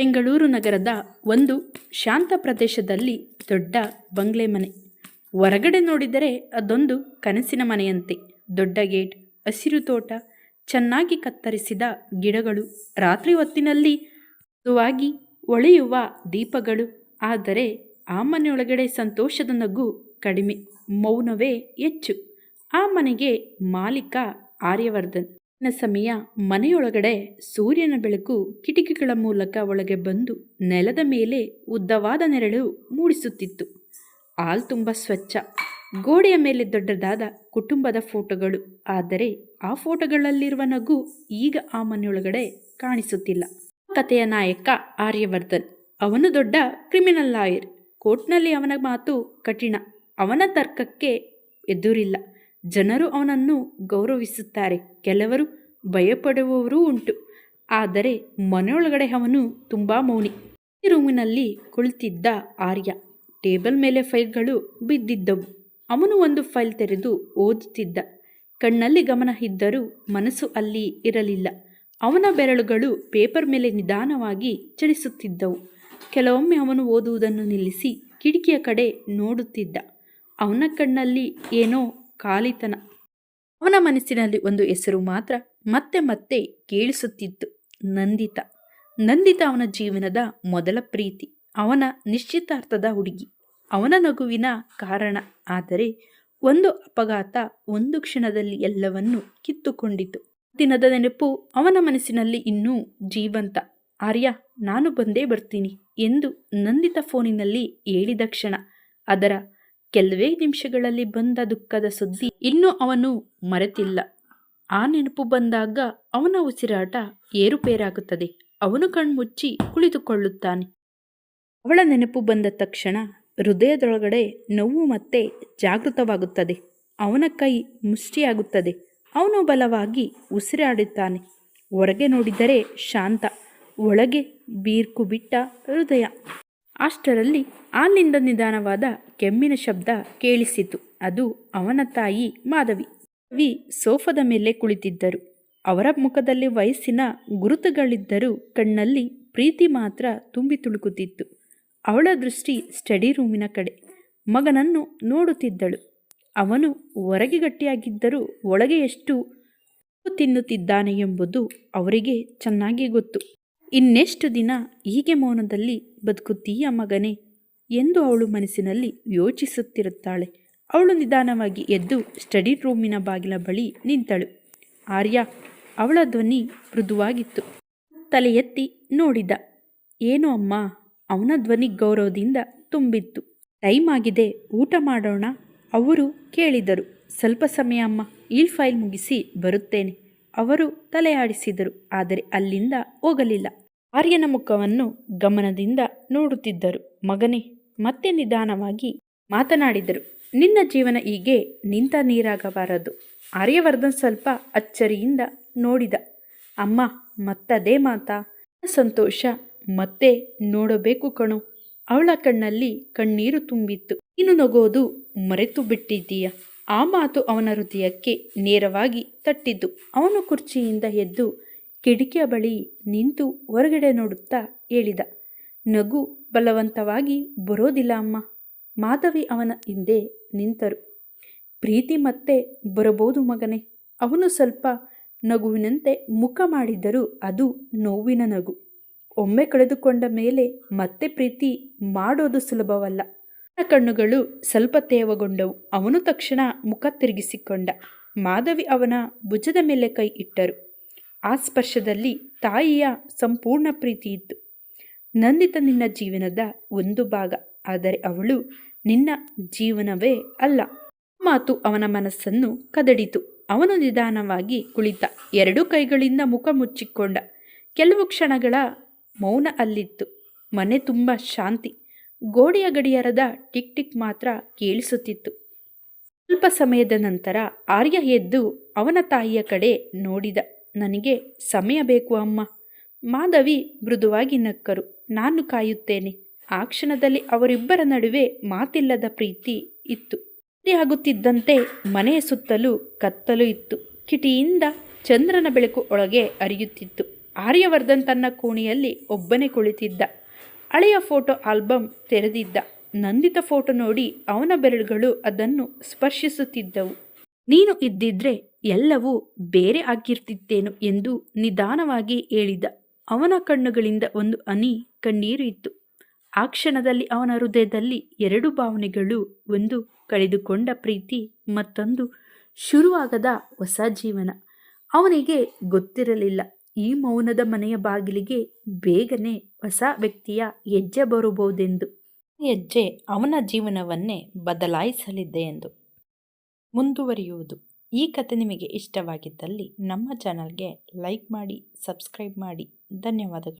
ಬೆಂಗಳೂರು ನಗರದ ಒಂದು ಶಾಂತ ಪ್ರದೇಶದಲ್ಲಿ ದೊಡ್ಡ ಬಂಗ್ಲೆ ಮನೆ. ಹೊರಗಡೆ ನೋಡಿದರೆ ಅದೊಂದು ಕನಸಿನ ಮನೆಯಂತೆ. ದೊಡ್ಡ ಗೇಟ್, ಹಸಿರು ತೋಟ, ಚೆನ್ನಾಗಿ ಕತ್ತರಿಸಿದ ಗಿಡಗಳು. ರಾತ್ರಿ ಹೊತ್ತಿನಲ್ಲಿ ಮೃದುವಾಗಿ ಒಳೆಯುವ ದೀಪಗಳು. ಆದರೆ ಆ ಮನೆಯೊಳಗಡೆ ಸಂತೋಷದ ನಗು ಕಡಿಮೆ. ಮೌನವೇ ಹೆಚ್ಚು. ಆ ಮನೆಗೆ ಮಾಲೀಕ ಆರ್ಯವರ್ಧನ್. ಇನ್ನ ಸಮಯ ಮನೆಯೊಳಗಡೆ ಸೂರ್ಯನ ಬೆಳಕು ಕಿಟಕಿಗಳ ಮೂಲಕ ಒಳಗೆ ಬಂದು ನೆಲದ ಮೇಲೆ ಉದ್ದವಾದ ನೆರಳು ಮೂಡಿಸುತ್ತಿತ್ತು. ಆಲ್ ತುಂಬ ಸ್ವಚ್ಛ. ಗೋಡೆಯ ಮೇಲೆ ದೊಡ್ಡದಾದ ಕುಟುಂಬದ ಫೋಟೋಗಳು. ಆದರೆ ಆ ಫೋಟೋಗಳಲ್ಲಿರುವ ನಗು ಈಗ ಆ ಮನೆಯೊಳಗಡೆ ಕಾಣಿಸುತ್ತಿಲ್ಲ. ಕಥೆಯ ನಾಯಕ ಆರ್ಯವರ್ಧನ್. ಅವನು ದೊಡ್ಡ ಕ್ರಿಮಿನಲ್ ಲಾಯರ್. ಕೋರ್ಟ್ನಲ್ಲಿ ಅವನ ಮಾತು ಕಠಿಣ. ಅವನ ತರ್ಕಕ್ಕೆ ಎದುರಿಲ್ಲ. ಜನರು ಅವನನ್ನು ಗೌರವಿಸುತ್ತಾರೆ. ಕೆಲವರು ಭಯಪಡುವವರೂ ಉಂಟು. ಆದರೆ ಮನೆಯೊಳಗಡೆ ಅವನು ತುಂಬ ಮೌನಿ. ರೂಮಿನಲ್ಲಿ ಕುಳಿತಿದ್ದ ಆರ್ಯ. ಟೇಬಲ್ ಮೇಲೆ ಫೈಲ್ಗಳು ಬಿದ್ದಿದ್ದವು. ಅವನು ಒಂದು ಫೈಲ್ ತೆರೆದು ಓದುತ್ತಿದ್ದ. ಕಣ್ಣಲ್ಲಿ ಗಮನ ಇದ್ದರೂ ಮನಸ್ಸು ಅಲ್ಲಿ ಇರಲಿಲ್ಲ. ಅವನ ಬೆರಳುಗಳು ಪೇಪರ್ ಮೇಲೆ ನಿಧಾನವಾಗಿ ಚಲಿಸುತ್ತಿದ್ದವು. ಕೆಲವೊಮ್ಮೆ ಅವನು ಓದುವುದನ್ನು ನಿಲ್ಲಿಸಿ ಕಿಟಕಿಯ ಕಡೆ ನೋಡುತ್ತಿದ್ದ. ಅವನ ಕಣ್ಣಲ್ಲಿ ಏನೋ ಖಾಲಿತನ. ಅವನ ಮನಸ್ಸಿನಲ್ಲಿ ಒಂದು ಹೆಸರು ಮಾತ್ರ ಮತ್ತೆ ಮತ್ತೆ ಕೇಳಿಸುತ್ತಿತ್ತು ನಂದಿತ. ನಂದಿತ ಅವನ ಜೀವನದ ಮೊದಲ ಪ್ರೀತಿ, ಅವನ ನಿಶ್ಚಿತಾರ್ಥದ ಹುಡುಗಿ. ಅವನ ನಗುವಿನ ಕಾರಣ ಆದರೆ ಒಂದು ಅಪಘಾತ ಒಂದು ಕ್ಷಣದಲ್ಲಿ ಎಲ್ಲವನ್ನೂ ಕಿತ್ತುಕೊಂಡಿತು. ದಿನದ ನೆನಪು ಅವನ ಮನಸ್ಸಿನಲ್ಲಿ ಇನ್ನೂ ಜೀವಂತ. ಆರ್ಯ, ನಾನು ಬಂದೇ ಬರ್ತೀನಿ ಎಂದು ನಂದಿತ ಫೋನಿನಲ್ಲಿ ಹೇಳಿದ ಕ್ಷಣ. ಅದರ ಕೆಲವೇ ನಿಮಿಷಗಳಲ್ಲಿ ಬಂದ ದುಃಖದ ಸುದ್ದಿ ಇನ್ನೂ ಅವನು ಮರೆತಿಲ್ಲ. ಆ ನೆನಪು ಬಂದಾಗ ಅವನ ಉಸಿರಾಟ ಏರುಪೇರಾಗುತ್ತದೆ. ಅವನು ಕಣ್ಮುಚ್ಚಿ ಕುಳಿತುಕೊಳ್ಳುತ್ತಾನೆ. ಅವಳ ನೆನಪು ಬಂದ ತಕ್ಷಣ ಹೃದಯದೊಳಗಡೆ ನೋವು ಮತ್ತೆ ಜಾಗೃತವಾಗುತ್ತದೆ. ಅವನ ಕೈ ಮುಷ್ಟಿಯಾಗುತ್ತದೆ. ಅವನು ಬಲವಾಗಿ ಉಸಿರಾಡುತ್ತಾನೆ. ಹೊರಗೆ ನೋಡಿದರೆ ಶಾಂತ, ಒಳಗೆ ಬೀರ್ಕು ಬಿಟ್ಟ ಹೃದಯ. ಅಷ್ಟರಲ್ಲಿ ಅಲ್ಲಿಂದ ನಿಧಾನವಾದ ಕೆಮ್ಮಿನ ಶಬ್ದ ಕೇಳಿಸಿತು. ಅದು ಅವನ ತಾಯಿ ಮಾಧವಿ. ವಿ ಸೋಫಾದ ಮೇಲೆ ಕುಳಿತಿದ್ದರು. ಅವರ ಮುಖದಲ್ಲಿ ವಯಸ್ಸಿನ ಗುರುತುಗಳಿದ್ದರೂ ಕಣ್ಣಲ್ಲಿ ಪ್ರೀತಿ ಮಾತ್ರ ತುಂಬಿ ತುಳುಕುತ್ತಿತ್ತು. ಅವಳ ದೃಷ್ಟಿ ಸ್ಟಡಿ ರೂಮಿನ ಕಡೆ. ಮಗನನ್ನು ನೋಡುತ್ತಿದ್ದಳು. ಅವನು ಹೊರಗೆ ಗಟ್ಟಿಯಾಗಿದ್ದರೂ ಒಳಗೆ ಎಷ್ಟು ತಿನ್ನುತ್ತಿದ್ದಾನೆ ಎಂಬುದು ಅವರಿಗೆ ಚೆನ್ನಾಗಿ ಗೊತ್ತು. ಇನ್ನೆಷ್ಟು ದಿನ ಹೀಗೆ ಮೌನದಲ್ಲಿ ಬದುಕುತ್ತೀಯ ಮಗನೇ ಎಂದು ಅವಳು ಮನಸ್ಸಿನಲ್ಲಿ ಯೋಚಿಸುತ್ತಿರುತ್ತಾಳೆ. ಅವಳು ನಿಧಾನವಾಗಿ ಎದ್ದು ಸ್ಟಡಿ ರೂಮಿನ ಬಾಗಿಲ ಬಳಿ ನಿಂತಳು. ಆರ್ಯ ಅವಳ ಧ್ವನಿ ಮೃದುವಾಗಿತ್ತು. ತಲೆ ಎತ್ತಿ ನೋಡಿದ. ಏನು ಅಮ್ಮ? ಅವನ ಧ್ವನಿ ಗೌರವದಿಂದ ತುಂಬಿತ್ತು. ಟೈಮ್ ಆಗಿದೆ, ಊಟ ಮಾಡೋಣ, ಅವರು ಕೇಳಿದರು. ಸ್ವಲ್ಪ ಸಮಯ ಅಮ್ಮ, ಈ ಫೈಲ್ ಮುಗಿಸಿ ಬರುತ್ತೇನೆ, ಅವರು ತಲೆಯಾಡಿಸಿದರು. ಆದರೆ ಅಲ್ಲಿಂದ ಹೋಗಲಿಲ್ಲ. ಆರ್ಯನ ಮುಖವನ್ನು ಗಮನದಿಂದ ನೋಡುತ್ತಿದ್ದರು. ಮಗನೇ, ಮತ್ತೆ ನಿಧಾನವಾಗಿ ಮಾತನಾಡಿದರು. ನಿನ್ನ ಜೀವನ ಹೀಗೆ ನಿಂತ ನೀರಾಗಬಾರದು. ಆರ್ಯವರ್ಧನ್ ಸ್ವಲ್ಪ ಅಚ್ಚರಿಯಿಂದ ನೋಡಿದ. ಅಮ್ಮ, ಮತ್ತದೇ ಮಾತಾ? ಸಂತೋಷ, ಮತ್ತೆ ನೋಡಬೇಕು ಕಣು. ಅವಳ ಕಣ್ಣಲ್ಲಿ ಕಣ್ಣೀರು ತುಂಬಿತ್ತು. ಇನ್ನು ನಗೋದು ಮರೆತು ಬಿಟ್ಟಿದ್ದೀಯ. ಆ ಮಾತು ಅವನ ಹೃದಯಕ್ಕೆ ನೇರವಾಗಿ ತಟ್ಟಿದ್ದು. ಅವನು ಕುರ್ಚಿಯಿಂದ ಎದ್ದು ಕಿಟಕಿಯ ಬಳಿ ನಿಂತು ಹೊರಗಡೆ ನೋಡುತ್ತಾ ಹೇಳಿದ. ನಗು ಬಲವಂತವಾಗಿ ಬರೋದಿಲ್ಲ ಅಮ್ಮ. ಮಾಧವಿ ಅವನ ಹಿಂದೆ ನಿಂತರು. ಪ್ರೀತಿ ಮತ್ತೆ ಬರಬಹುದು ಮಗನೇ. ಅವನು ಸ್ವಲ್ಪ ನಗುವಿನಂತೆ ಮುಖ ಮಾಡಿದ್ದರೂ ಅದು ನೋವಿನ ನಗು. ಒಮ್ಮೆ ಕಳೆದುಕೊಂಡ ಮೇಲೆ ಮತ್ತೆ ಪ್ರೀತಿ ಮಾಡೋದು ಸುಲಭವಲ್ಲ. ಕಣ್ಣುಗಳು ಸ್ವಲ್ಪ ತೇವಗೊಂಡವು. ಅವನು ತಕ್ಷಣ ಮುಖ ತಿರುಗಿಸಿಕೊಂಡ. ಮಾಧವಿ ಅವನ ಭುಜದ ಮೇಲೆ ಕೈ ಇಟ್ಟರು. ಆ ಸ್ಪರ್ಶದಲ್ಲಿ ತಾಯಿಯ ಸಂಪೂರ್ಣ ಪ್ರೀತಿ ಇತ್ತು. ನಂದಿತ ನಿನ್ನ ಜೀವನದ ಒಂದು ಭಾಗ. ಆದರೆ ಅವಳು ನಿನ್ನ ಜೀವನವೇ ಅಲ್ಲ. ಮಾತು ಅವನ ಮನಸ್ಸನ್ನು ಕದಡಿತು. ಅವನು ನಿಧಾನವಾಗಿ ಕುಳಿತ. ಎರಡೂ ಕೈಗಳಿಂದ ಮುಖ ಮುಚ್ಚಿಕೊಂಡ. ಕೆಲವು ಕ್ಷಣಗಳ ಮೌನ ಅಲ್ಲಿತ್ತು. ಮನೆ ತುಂಬ ಶಾಂತಿ. ಗೋಡೆಯ ಗಡಿಯಾರದ ಟಿಕ್ ಟಿಕ್ ಮಾತ್ರ ಕೇಳಿಸುತ್ತಿತ್ತು. ಸ್ವಲ್ಪ ಸಮಯದ ನಂತರ ಆರ್ಯ ಎದ್ದು ಅವನ ತಾಯಿಯ ಕಡೆ ನೋಡಿದ. ನನಗೆ ಸಮಯ ಬೇಕು ಅಮ್ಮ. ಮಾಧವಿ ಮೃದುವಾಗಿ ನಕ್ಕರು. ನಾನು ಕಾಯುತ್ತೇನೆ. ಆ ಕ್ಷಣದಲ್ಲಿ ಅವರಿಬ್ಬರ ನಡುವೆ ಮಾತಿಲ್ಲದ ಪ್ರೀತಿ ಇತ್ತು. ಆಗುತ್ತಿದ್ದಂತೆ ಮನೆಯ ಸುತ್ತಲೂ ಕತ್ತಲು ಇತ್ತು. ಕಿಟಿಯಿಂದ ಚಂದ್ರನ ಬೆಳಕು ಒಳಗೆ ಅರಿಯುತ್ತಿತ್ತು ಆರ್ಯವರ್ಧನ್ ತನ್ನ ಕೋಣೆಯಲ್ಲಿ ಒಬ್ಬನೇ ಕುಳಿತಿದ್ದ. ಹಳೆಯ ಫೋಟೋ ಆಲ್ಬಮ್ ತೆರೆದಿದ್ದ. ನಂದಿತ ಫೋಟೋ ನೋಡಿ ಅವನ ಬೆರಳುಗಳು ಅದನ್ನು ಸ್ಪರ್ಶಿಸುತ್ತಿದ್ದವು. ನೀನು ಇದ್ದಿದ್ರೆ ಎಲ್ಲವೂ ಬೇರೆ ಆಗಿರ್ತಿತ್ತೇನು ಎಂದು ನಿಧಾನವಾಗಿ ಹೇಳಿದ. ಅವನ ಕಣ್ಣುಗಳಿಂದ ಒಂದು ಅನಿ ಕಣ್ಣೀರು ಇತ್ತು. ಆ ಕ್ಷಣದಲ್ಲಿ ಅವನ ಹೃದಯದಲ್ಲಿ ಎರಡು ಭಾವನೆಗಳು, ಒಂದು ಕಳೆದುಕೊಂಡ ಪ್ರೀತಿ, ಮತ್ತೊಂದು ಶುರುವಾಗದ ಹೊಸ ಜೀವನ. ಅವನಿಗೆ ಗೊತ್ತಿರಲಿಲ್ಲ, ಈ ಮೌನದ ಮನೆಯ ಬಾಗಿಲಿಗೆ ಬೇಗನೆ ಹೊಸ ವ್ಯಕ್ತಿಯ ಹೆಜ್ಜೆ ಬರಬಹುದೆಂದು. ಹೆಜ್ಜೆ ಅವನ ಜೀವನವನ್ನೇ ಬದಲಾಯಿಸಲಿದೆ ಎಂದು ಮುಂದುವರಿಯುವುದು. ಈ ಕತೆ ನಿಮಗೆ ಇಷ್ಟವಾಗಿದ್ದಲ್ಲಿ ನಮ್ಮ ಚಾನಲ್ಗೆ ಲೈಕ್ ಮಾಡಿ, ಸಬ್ಸ್ಕ್ರೈಬ್ ಮಾಡಿ. ಧನ್ಯವಾದಗಳು.